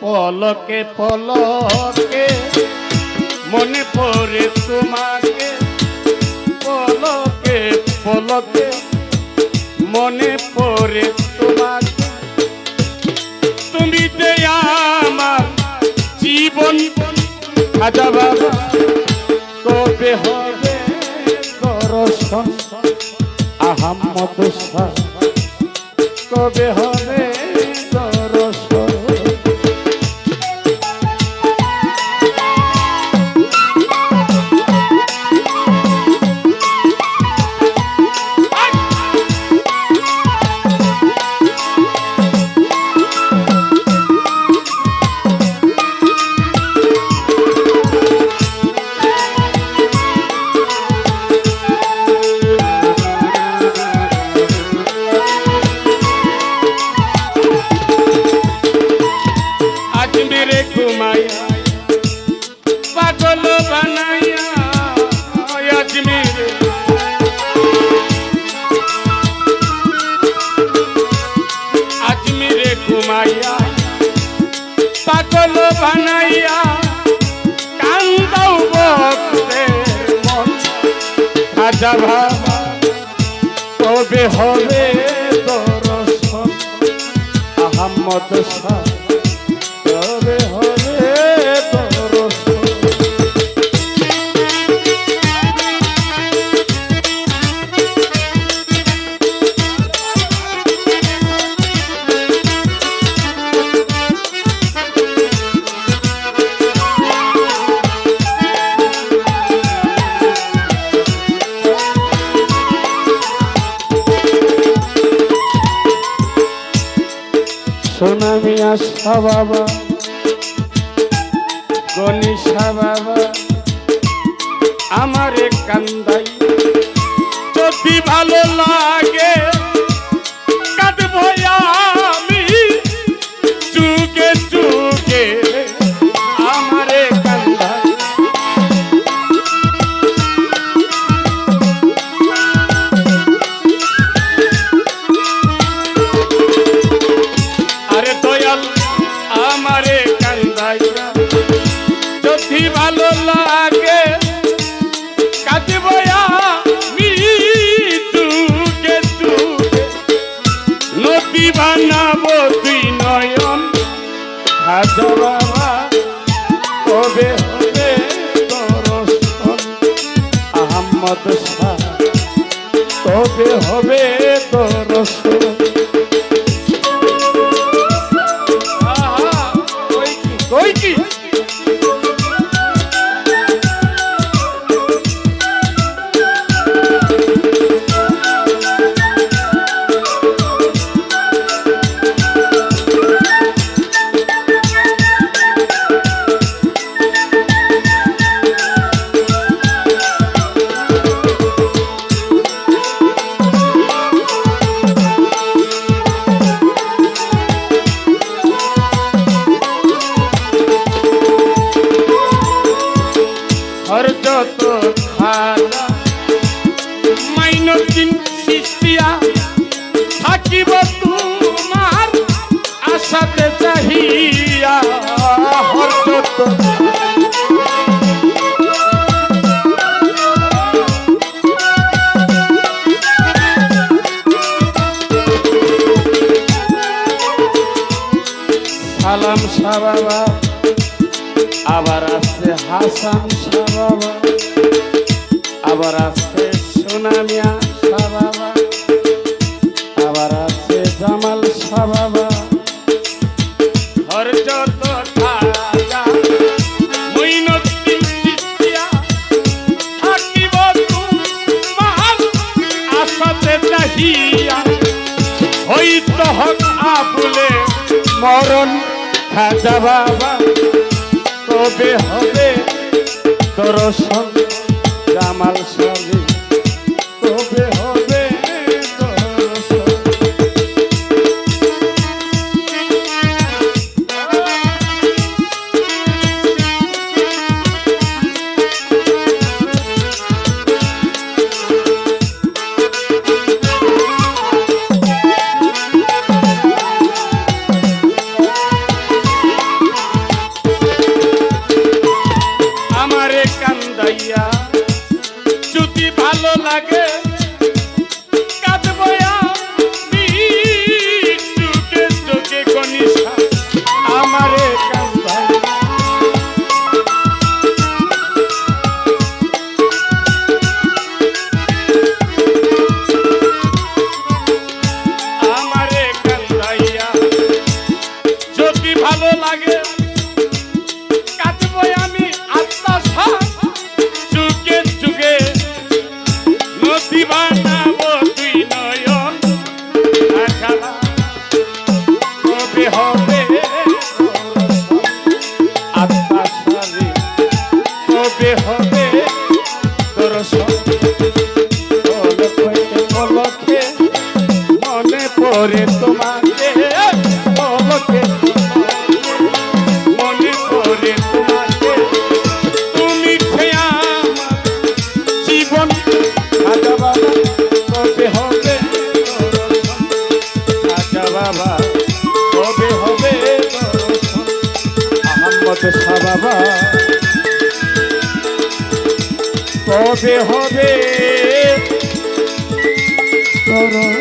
পলকে পলকে, মনে পড়ে তোমাকে। পলকে পলকে, মনে পড়ে তোমাকে। তুমি যে আমার জীবন খাজা বাবা কবে হবে দর্শন। আহম্মদ কবে হবে মেরে পাগল বানাইয়া আজ মেরে ঘুমাইয়া, পাগল বানাইয়া, কান্দাও বকতে মন। খাজা ভাবা কবে হবে দর্শন। আহম্মদ শাহ। বাবা গণেশ বাবা শাহ হবে বাবা। আবার আছে হাসান শাহ বাবা। আবার আছে সোনামিয়া শাহ বাবা। আবার আছে জামাল শাহ বাবা। মরণ খাজা বাবা কবে হবে দর্শন জামাল সালে কান্দাইয়া যদি ভালো লাগে কাঁদবো আমি কবে হবে দর্শন?